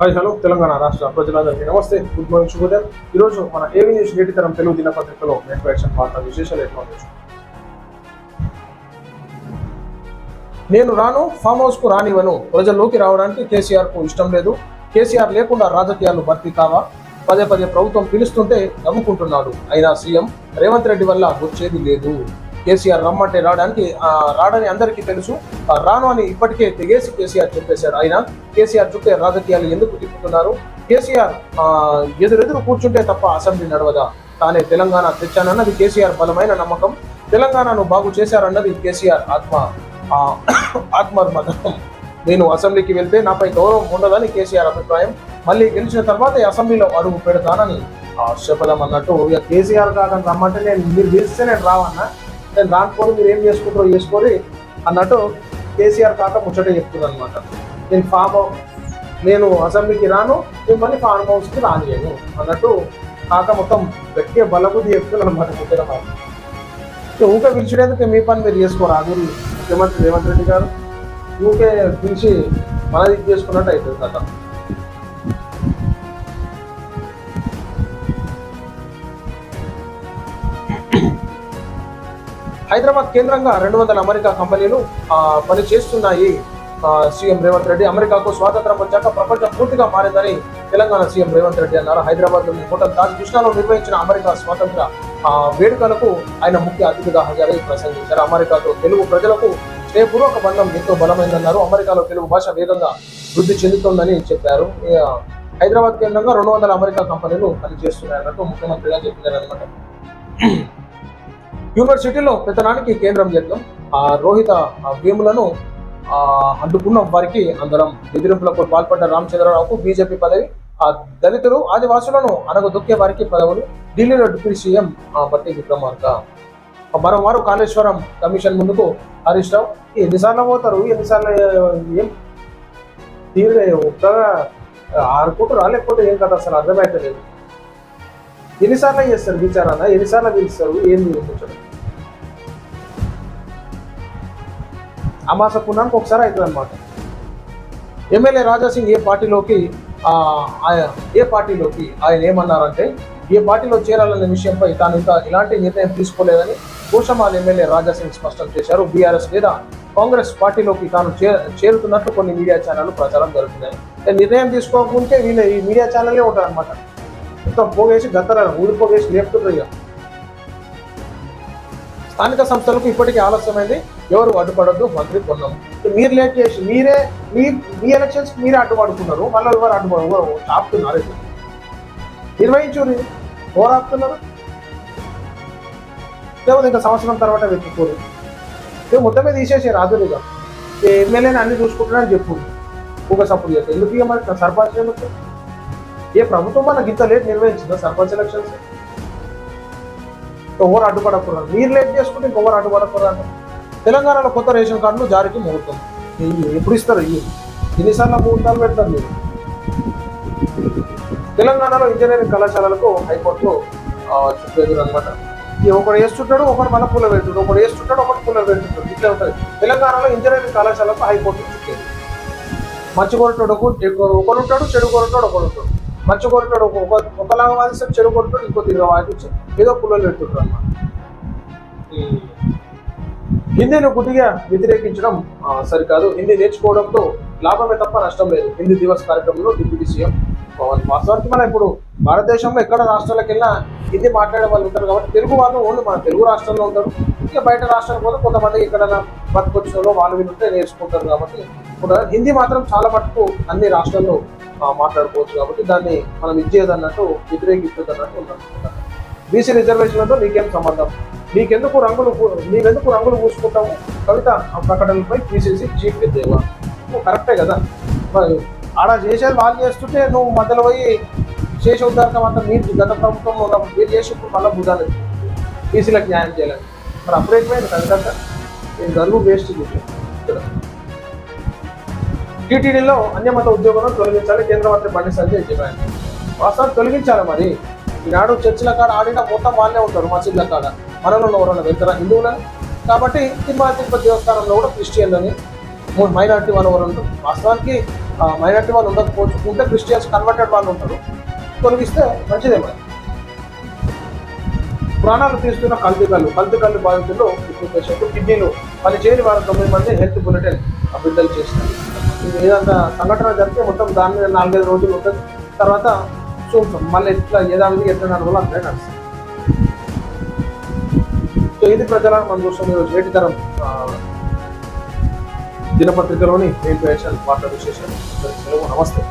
Hi hello Telangana రాష్ట్ర ప్రజలందరికీ నమస్తే. గుడ్ మార్నింగ్ శుభోదయం. ఈరోజు మన ఏవి న్యూస్ నేటి తరం తెలుగు దినపత్రికలో నేను యాక్షన్ వార్తా విశేషాలు ఎట్లా నేను రాను ఫామ్ హౌస్కు రానివ్వను. ప్రజల్లోకి రావడానికి కేసీఆర్కు ఇష్టం లేదు. కేసీఆర్ లేకుండా రాజకీయాలు భర్తీ కావా? పదే పదే ప్రభుత్వం పిలుస్తుంటే నమ్ముకుంటున్నాడు. అయినా సీఎం రేవంత్ రెడ్డి వల్ల వచ్చేది లేదు. కేసీఆర్ రమ్మంటే రావడానికి రాడని అందరికీ తెలుసు. రాను అని ఇప్పటికే తెగేసి కేసీఆర్ చెప్పేశారు. అయినా కేసీఆర్ చుట్టే రాజకీయాలు ఎందుకు తిప్పుతున్నారు? కేసీఆర్ ఎదురెదురు కూర్చుంటే తప్ప అసెంబ్లీ నడవదా? తానే తెలంగాణ తెచ్చానన్నది కేసీఆర్ బలమైన నమ్మకం. తెలంగాణను బాగు చేశారన్నది కేసీఆర్ ఆత్మ ఆ, నేను అసెంబ్లీకి వెళ్తే నాపై గౌరవం ఉండదని కేసీఆర్ అభిప్రాయం. మళ్ళీ గెలిచిన తర్వాత ఈ అసెంబ్లీలో అడుగు పెడతానని ఆ, శపథం అన్నట్టు ఇక కేసీఆర్ కాదని రమ్మంటే నేను మీరు పిలిస్తే నేను రావన్నా. నేను రాకపోతే మీరు ఏం చేసుకుంటారో చేసుకోరి అన్నట్టు కేసీఆర్ కాక ముచ్చట చెప్తుంది అనమాట నేను ఫామ్ నేను అసెంబ్లీకి రాను మిమ్మల్ని ఫామ్ హౌస్కి రానియను అన్నట్టు కాక మొత్తం గట్టిగా బలబుద్ధి చెప్తున్నాను అనమాట ముచ్చట ఊకే పిలిచేందుకు మీ పని మీరు చేసుకోరు? ఆ గురి ముఖ్యమంత్రి రేవంత్ రెడ్డి గారు ఊకే పిలిచి మనది ఇది చేసుకున్నట్టు అవుతుంది కథ హైదరాబాద్ కేంద్రంగా రెండు వందల అమెరికా కంపెనీలు పనిచేస్తున్నాయి. పని చేస్తున్నాయి సీఎం రేవంత్ రెడ్డి అమెరికాకు స్వాతంత్రం వచ్చాక ప్రపంచం పూర్తిగా మారిందని తెలంగాణ సీఎం రేవంత్ రెడ్డి అన్నారు. హైదరాబాద్లోని హోటల్ తాజ్ కృష్ణాలో నిర్వహించిన అమెరికా స్వాతంత్ర వేడుకలకు ఆయన ముఖ్య అతిథిగా హాజరై ప్రసంగించారు. అమెరికాతో తెలుగు ప్రజలకు స్నేహపూర్వక బంధం ఎంతో బలమైందన్నారు. అమెరికాలో తెలుగు భాష వేగంగా వృద్ధి చెందుతోందని చెప్పారు. హైదరాబాద్ కేంద్రంగా రెండు వందల అమెరికా కంపెనీలు పనిచేస్తున్నాయన్నట్టు ముఖ్యమంత్రిగా చెప్పారు అనమాట యూనివర్సిటీలో పెత్తనానికి కేంద్రం చేద్దాం. ఆ రోహిత ఆ భీములను అడ్డుకున్న వారికి అందరం బెదిరింపులకు పాల్పడ్డ రామచంద్రరావుకు బీజేపీ పదవి ఆ దళితులు ఆదివాసులను అనగదొక్కే వారికి పదవులు ఢిల్లీలో డిప్యూటీ సీఎం ఆ, బట్టి విక్రమార్క. ఆ, మరోమారు కాళేశ్వరం కమిషన్ ముందుకు హరీష్ రావు ఎన్నిసార్లు పోతారు? ఎన్నిసార్లు ఏం? తీరుగా ఒక్కగా ఆడుకుంటారా రాలేకపోతే ఏం కదా అసలు అర్థమైతలేదు. ఎన్నిసార్లు చేస్తారు విచారణ? ఎన్నిసార్లు పిలుస్తారు? ఏం చూపించడం అమాస పుణ్యానికి ఒకసారి అవుతుంది అనమాట ఎమ్మెల్యే రాజాసింగ్ ఏ పార్టీలోకి ఏ పార్టీలోకి ఆయన ఏమన్నారంటే ఏ పార్టీలో చేరాలనే విషయంపై తాను ఇంకా ఎలాంటి నిర్ణయం తీసుకోలేదని కోసమాల ఎమ్మెల్యే రాజాసింగ్ స్పష్టం చేశారు. బీఆర్ఎస్ లేదా కాంగ్రెస్ పార్టీలోకి తాను చే- చేరుతున్నట్లు కొన్ని మీడియా ఛానళ్ళు ప్రచారం జరుగుతున్నాయి. నిర్ణయం తీసుకోకుంటే వీళ్ళ ఈ మీడియా ఛానల్లే ఉంటారన్నమాట. మొత్తం పోగేసి గత్తర ఊడిపోగేసి లేపుతుండ్రు ఇక స్థానిక సంస్థలకు ఇప్పటికీ ఆలస్యమైంది. ఎవరు అడ్డుపడద్దు మంత్రి కొన్నాం మీరు లేట్ చేసి మీరే మీ మీ ఎలక్షన్స్ మీరే అడ్డుపడుతున్నారు. మళ్ళీ ఎవరు అడ్డుపడు ఆపుతున్నారు ఇది. నిర్వహించుని ఎవరు ఆపుతున్నారు లేకపోతే ఇంకా సంవత్సరం తర్వాత వెతుక్కోరు ఇక మొత్తమే తీసేసి రాజులుగా ఎమ్మెల్యేని అన్ని చూసుకుంటున్నారని చెప్పు ఒక సపోర్ట్ చేస్తారు. ఎందుకు ఇక మరి సర్పంచ్ ఎందుకు? ఏ ప్రభుత్వం మనకి ఇంత లేట్ నిర్వహించిందో సర్పంచ్ ఎలక్షన్స్ ఎవరు అడ్డుపడకూడదు మీరు లేట్ చేసుకుంటే ఇంకొవరు అడ్డుపడకూడదు తెలంగాణలో కొత్త రేషన్ కార్డులు జారీకి ముహూర్తం. ఎప్పుడు ఇస్తారు? ఇవి ఎన్నిసార్లు ముహూర్తాలు పెడతారు మీరు? తెలంగాణలో ఇంజనీరింగ్ కళాశాలలకు హైకోర్టులో ఆ, చెప్పేది అనమాట. ఒకడు వేస్తుంటాడు ఒకడు మన పూల పెడుతుంటాడు ఒకడు వేస్తుంటాడు ఒకటి పూల పెడుతుంటాడు. ఇట్లా ఉంటుంది తెలంగాణలో ఇంజనీరింగ్ కళాశాలకు హైకోర్టు చుట్టేది మంచి కొరటాడు ఒకడు ఉంటాడు చెడు కొరటాడు ఒకడు ఉంటాడు. మంచి కొరటాడు ఒక ఒకలాగా వాదిస్తాడు చెడు కొరటాడు ఇంకో తిరిగి వాదించి ఏదో పుల్లలు పెడుతుంటారు అన్నమాట. హిందీని గుడ్డిగా వ్యతిరేకించడం సరికాదు. హిందీ నేర్చుకోవడంతో లాభమే తప్ప నష్టం లేదు. హిందీ దివస్ కార్యక్రమంలో డిప్యూటీ సీఎం పవన్ వాస్తవానికి మనం ఇప్పుడు భారతదేశంలో ఎక్కడ రాష్ట్రాలకు వెళ్ళినా హిందీ మాట్లాడే వాళ్ళు ఉంటారు కాబట్టి తెలుగు వాళ్ళు ఓన్లీ మన తెలుగు రాష్ట్రంలో ఉంటారు. ఇక బయట రాష్ట్రాలకు పోతే కొంతమంది ఇక్కడ బతుకొచ్చిన వాళ్ళు వీళ్ళు నేర్చుకుంటారు కాబట్టి ఇప్పుడు హిందీ మాత్రం చాలా మటుకు అన్ని రాష్ట్రాల్లో మాట్లాడుకోవచ్చు కాబట్టి దాన్ని మనం ఇచ్చేది అన్నట్టు వ్యతిరేకిస్తుంది అన్నట్టు ఉన్నాను బీసీ రిజర్వేషన్లతో నీకేం సంబంధం? నీకెందుకు రంగులు పూ- నీవెందుకు రంగులు పూసుకుంటాము? కవిత ఆ ప్రకటనలపై పీసీసీ చీఫ్ ఎద్దేవా. నువ్వు కరెక్టే కదా. మరి ఆడ చేసేది వాళ్ళు చేస్తుంటే నువ్వు మధ్యలో పోయి చేసే ఉద్దారకం అంతా మీరు గత ప్రభుత్వంలో ఉన్నప్పుడు మీరు చేసి ఇప్పుడు మళ్ళీ బుధాలు. బీసీలకు న్యాయం చేయాలని. మరి అప్పుడేమైంది కనుక నేను గర్వు వేస్ట్ ఇక్కడ. టీటీడీలో అన్యమత ఉద్యోగులను తొలగించాలి కేంద్ర మంత్రి బండి సంజయ్ డిమాండ్ వాస్తవం తొలగించాలి మరి. ఈనాడు చర్చిల కాడ ఆడిన మొత్తం వాళ్ళే ఉంటారు మసీదుల కాడ. మనలో ఎవరైనా వెళ్తారా? హిందువులని కాబట్టి తిరుమల తిరుపతి దేవస్థానంలో కూడా క్రిస్టియన్లని మైనార్టీ వాళ్ళు ఎవరు ఉంటారు? వాస్తవానికి మైనార్టీ వాళ్ళు ఉండకపోవచ్చు. ఉంటే క్రిస్టియన్స్ కన్వర్టెడ్ వాళ్ళు ఉంటారు. తొలగిస్తే మంచిదే మరి. ప్రాణాలు తీస్తున్న కల్తీ కళ్ళు కల్తీ కళ్ళు బాధితులు ఇప్పుడు పేషెంట్ కిడ్నీలు పని చేయని వారు తొమ్మిది మంది హెల్త్ బులెటిన్ అభివృద్ధి చేసినారు ఏదన్నా సంఘటన జరిగితే మొత్తం దాని మీద నాలుగైదు రోజులు ఉంటుంది. తర్వాత చూస్తాం మళ్ళీ ఎట్లా ఏ దానికి ఎట్లా నడవాలో అట్లే నడుస్తాం సో ఇది ప్రజలను మనం చూస్తాం ఈరోజు నేటి తరం దినపత్రికలోని మెయిన్ పేషన్ వార్తా విశేషాలు. నమస్తే.